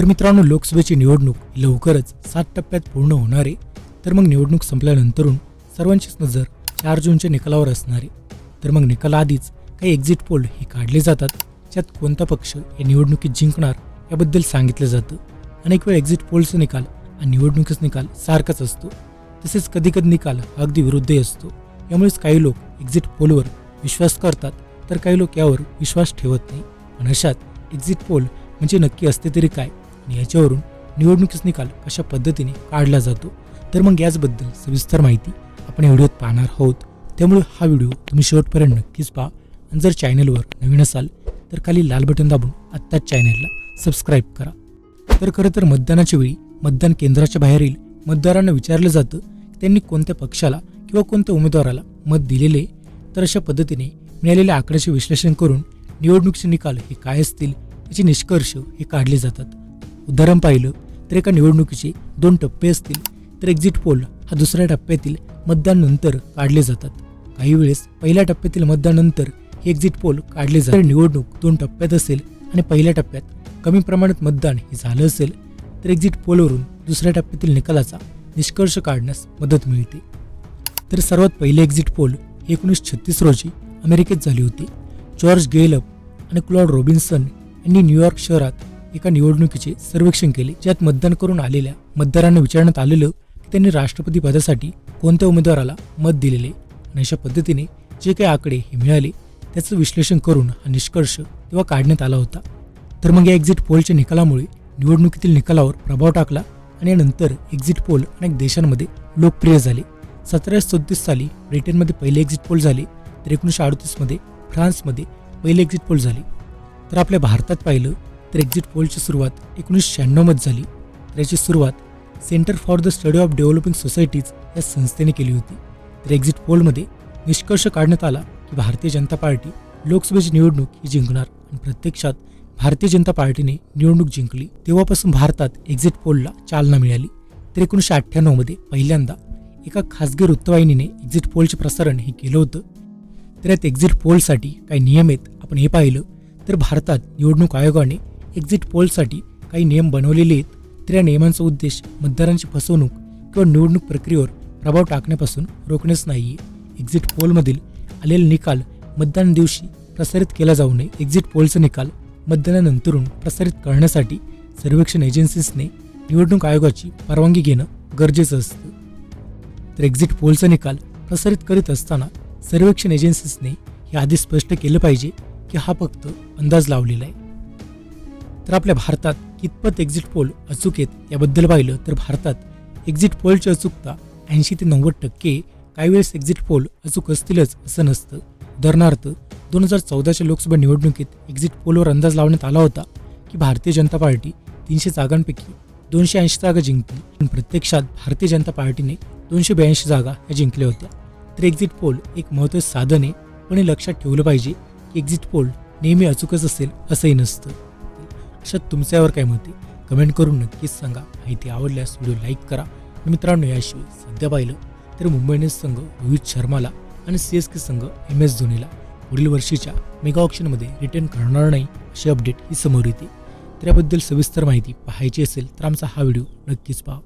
तर मित्रांनो लोकसभेची निवडणूक लवकरच सात टप्प्यात पूर्ण होणार आहे. तर मग निवडणूक संपल्यानंतरून सर्वांचीच नजर चार जूनच्या निकालावर असणार आहे. तर मग निकालाआधीच काही एक्झिट पोल हे काढले जातात. ज्यात कोणता पक्ष या निवडणुकीत जिंकणार याबद्दल सांगितलं जातं. अनेक वेळ एक्झिट पोलचा निकाल आणि निवडणुकीचा निकाल सारखाच असतो. तसेच कधी कधी निकाल हा अगदी विरुद्धही असतो. यामुळेच काही लोक एक्झिट पोलवर विश्वास करतात तर काही लोक यावर विश्वास ठेवत नाही. पण अशात एक्झिट पोल म्हणजे नक्की असते तरी काय? आणि याच्यावरून निवडणुकीचा निकाल कशा पद्धतीने काढला जातो तर मग याचबद्दल सविस्तर माहिती आपण या व्हिडिओत पाहणार आहोत. त्यामुळे हा व्हिडिओ तुम्ही शेवटपर्यंत नक्कीच पहा. आणि जर चॅनलवर नवीन असाल तर खाली लाल बटन दाबून आत्ताच चॅनलला सबस्क्राईब करा. तर खरं तर मतदानाच्या वेळी मतदान केंद्राच्या बाहेरील मतदारांना विचारलं जातं की त्यांनी कोणत्या पक्षाला किंवा कोणत्या उमेदवाराला मत दिलेले तर अशा पद्धतीने मिळालेल्या आकड्याचे विश्लेषण करून निवडणुकीचे निकाल हे काय असतील याचे निष्कर्ष हे काढले जातात. उदाहरण पाहिलं तर एका निवडणुकीचे दोन टप्पे असतील तर एक्झिट पोल हा दुसऱ्या टप्प्यातील मतदान काढले जातात. काही वेळेस पहिल्या टप्प्यातील मतदानानंतर हे एक्झिट पोल काढले जातात. निवडणूक दोन टप्प्यात असेल आणि पहिल्या टप्प्यात कमी प्रमाणात मतदान हे झालं असेल तर एक्झिट पोलवरून दुसऱ्या टप्प्यातील निकालाचा निष्कर्ष काढण्यास मदत मिळते. तर सर्वात पहिले एक्झिट पोल एकोणीस छत्तीस रोजी अमेरिकेत झाली होती. जॉर्ज गेलप आणि क्लॉड रॉबिन्सन यांनी न्यूयॉर्क शहरात एका निवडणुकीचे सर्वेक्षण केले ज्यात मतदान करून आलेल्या मतदारांना विचारण्यात आलेलं की त्यांनी राष्ट्रपती पदासाठी कोणत्या उमेदवाराला मत दिलेले आणि अशा पद्धतीने जे काही आकडे हे मिळाले त्याचं विश्लेषण करून हा निष्कर्ष तेव्हा काढण्यात आला होता. तर मग या एक्झिट पोलच्या निकालामुळे निवडणुकीतील निकालावर प्रभाव टाकला आणि यानंतर एक्झिट पोल अनेक देशांमध्ये लोकप्रिय झाले. सतराशे चौतीस साली ब्रिटनमध्ये पहिले एक्झिट पोल झाले तर एकोणीसशे अडतीसमध्ये फ्रान्समध्ये पहिले एक्झिट पोल झाले. तर आपल्या भारतात पाहिलं तर एक्झिट पोलची सुरुवात एकोणीसशे शहाण्णवमध्ये झाली. तर याची सुरुवात centre for the study of developing societies या संस्थेने केली होती. तर एक्झिट पोलमध्ये निष्कर्ष काढण्यात आला की भारतीय जनता पार्टी लोकसभेची निवडणूक ही जिंकणार आणि प्रत्यक्षात भारतीय जनता पार्टीने निवडणूक जिंकली. तेव्हापासून भारतात एक्झिट पोलला चालना मिळाली. तर एकोणीसशे अठ्ठ्याण्णवमध्ये पहिल्यांदा एका खासगी वृत्तवाहिनीने एक्झिट पोलचे प्रसारण हे केलं होतं. तर यात एक्झिट पोलसाठी काही नियम आहेत. आपण हे पाहिलं. तर भारतात निवडणूक आयोगाने एक्झिट पोलसाठी काही नियम बनवलेले आहेत. तर या नियमांचा उद्देश मतदारांची फसवणूक किंवा निवडणूक प्रक्रियेवर प्रभाव टाकण्यापासून रोखणेच नाही आहे एक्झिट पोलमधील आलेला निकाल मतदान दिवशी प्रसारित केला जाऊ नये. एक्झिट पोलचा निकाल मतदानानंतरून प्रसारित करण्यासाठी सर्वेक्षण एजन्सीसने निवडणूक आयोगाची परवानगी घेणं गरजेचं असतं. तर एक्झिट पोलचा निकाल प्रसारित करीत असताना सर्वेक्षण एजन्सीसने हे आधी स्पष्ट केलं पाहिजे की हा फक्त अंदाज लावलेला आहे. तर आपल्या भारतात कितपत एक्झिट पोल अचूक आहेत याबद्दल पाहिलं तर भारतात एक्झिट पोलची अचूकता ऐंशी ते नव्वद टक्के. काही वेळेस एक्झिट पोल अचूक असतीलच असं नसतं. उदाहरणार्थ दोन हजार चौदाच्या लोकसभा निवडणुकीत एक्झिट पोलवर अंदाज लावण्यात आला होता की भारतीय जनता पार्टी तीनशे जागांपैकी दोनशे ऐंशी जागा जिंकतील पण प्रत्यक्षात भारतीय जनता पार्टीने दोनशे ब्याऐंशी जागा ह्या जिंकल्या होत्या. तर एक्झिट पोल एक महत्त्वाचं साधन आहे पण हे लक्षात ठेवलं पाहिजे की एक्झिट पोल नेहमी अचूकच असेल असंही नसतं. अशा तुमच्यावर काय मते कमेंट करून नक्कीच सांगा. माहिती आवडल्यास व्हिडिओ लाईक करा. आणि मित्रांनो याशिवाय सध्या पाहिलं तर मुंबई इंडियन्स संघ रोहित शर्माला आणि सी एस के संघ एम एस धोनीला पुढील वर्षीच्या मेगा ऑप्शनमध्ये रिटर्न करणार नाही अशी अपडेट ही समोर येते. त्याबद्दल सविस्तर माहिती पाहायची असेल तर आमचा हा व्हिडिओ नक्कीच पहा.